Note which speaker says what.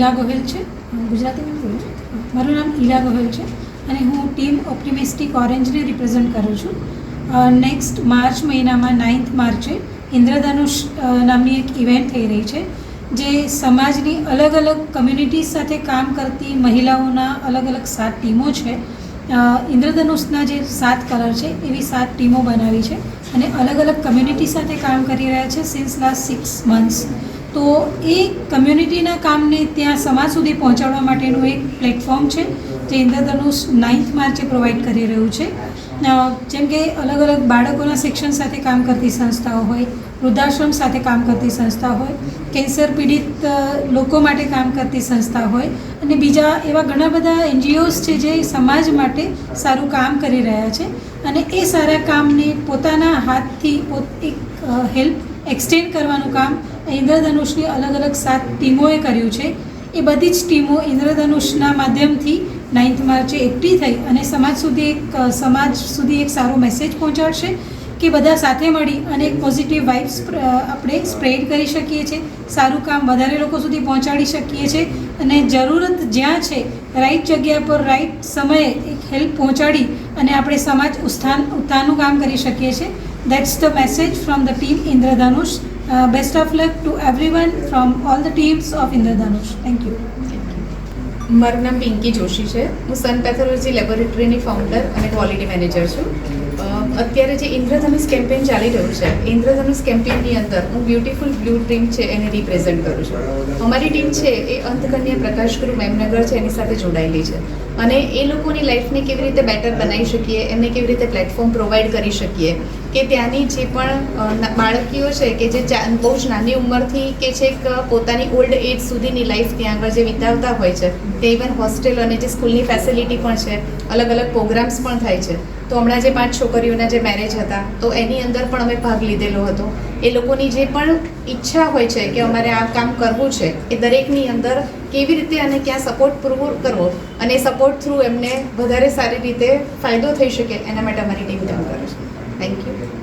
Speaker 1: ઈલા ગોહિલ છે. ગુજરાતીમાં મારું નામ ઈલા ગોહિલ છે અને હું ટીમ ઓપ્ટિમિસ્ટિક ઓરેન્જને રિપ્રેઝેન્ટ કરું છું. નેક્સ્ટ માર્ચ મહિનામાં નાઇન્થ માર્ચે ઇન્દ્રધનુષ નામની એક ઇવેન્ટ થઈ રહી છે, જે સમાજની અલગ અલગ કમ્યુનિટીઝ સાથે કામ કરતી મહિલાઓના અલગ અલગ સાત ટીમો છે. ઇન્દ્રધનુષના જે સાત કલર છે, એવી સાત ટીમો બનાવી છે અને અલગ અલગ કમ્યુનિટી સાથે કામ કરી રહ્યા છે સિન્સ લાસ્ટ સિક્સ મંથ્સ તો એ કમ્યુનિટીના કામને ત્યાં સમાજ સુધી પહોંચાડવા માટેનું એક પ્લેટફોર્મ છે, જે ઇન્દ્રધનુષ નાઇન્થ માર્ચે પ્રોવાઈડ કરી રહ્યું છે. જેમ કે અલગ અલગ બાળકોના શિક્ષણ સાથે કામ કરતી સંસ્થાઓ હોય, વૃદ્ધાશ્રમ સાથે કામ કરતી સંસ્થા હોય, કેન્સર પીડિત લોકો માટે કામ કરતી સંસ્થા હોય, અને બીજા એવા ઘણા બધા એનજીઓઝ છે જે સમાજ માટે સારું કામ કરી રહ્યા છે. અને એ સારા કામને પોતાના હાથથી એક હેલ્પ એક્સટેન્ડ કરવાનું કામ ઇન્દ્રધનુષની અલગ અલગ સાત ટીમોએ કર્યું છે. એ બધી જ ટીમો ઇન્દ્રધનુષના માધ્યમથી નાઇન્થ માર્ચે એકઠી થઈ અને સમાજ સુધી એક, સમાજ સુધી એક સારો મેસેજ પહોંચાડશે કે બધા સાથે મળી અને એક પોઝિટિવ વાઇબ્સ આપણે સ્પ્રેડ કરી શકીએ છીએ. સારું કામ વધારે લોકો સુધી પહોંચાડી શકીએ છીએ અને જરૂરત જ્યાં છે રાઈટ જગ્યા પર રાઈટ સમયે એક હેલ્પ પહોંચાડી અને આપણે સમાજ ઉત્થાન ઉત્થાનનું કામ કરી શકીએ છીએ. That's the message from the team Indradhanush. best of luck to every from all the teams of Indradhanush thank you
Speaker 2: મારું નામ પિંકી જોશી છે હું સન પેથોલોજી લેબોરેટરીની ફાઉન્ડર અને ક્વોલિટી મેનેજર છું અ, અત્યારે જે ઇન્દ્રધનુષ કેમ્પેન ચાલી રહ્યું છે, ઇન્દ્રધનુષ કેમ્પેનની અંદર હું બ્યુટીફુલ બ્લુ ટીમ છે એને રિપ્રેઝેન્ટ કરું છું. અમારી ટીમ છે એ અંતકન્યા પ્રકાશગુરુ મેમનગર છે, એની સાથે જોડાયેલી છે. અને એ લોકોની લાઈફને કેવી રીતે બેટર બનાવી શકીએ, એમને કેવી રીતે પ્લેટફોર્મ પ્રોવાઈડ કરી શકીએ, કે ત્યાંની જે પણ બાળકીઓ છે, કે જે બહુ જ નાની ઉંમરથી કે છેક પોતાની ઓલ્ડ એજ સુધીની લાઈફ ત્યાં આગળ જે વિતાવતા હોય છે તે ઇવન હોસ્ટેલ અને જે સ્કૂલની ફેસિલિટી પણ છે અલગ અલગ પ્રોગ્રામ્સ પણ થાય છે. તો હમણાં જે પાંચ છોકરીઓના જે મેરેજ હતા, તો એની અંદર પણ અમે ભાગ લીધેલો હતો. એ લોકોની જે પણ ઈચ્છા હોય છે કે અમારે આ કામ કરવું છે, એ દરેકની અંદર કેવી રીતે અને ક્યાં સપોર્ટ પૂરો કરવો અને સપોર્ટ થ્રુ એમને વધારે સારી રીતે ફાયદો થઈ શકે એના માટે અમારી ટીમ કામ કરે છે. Thank you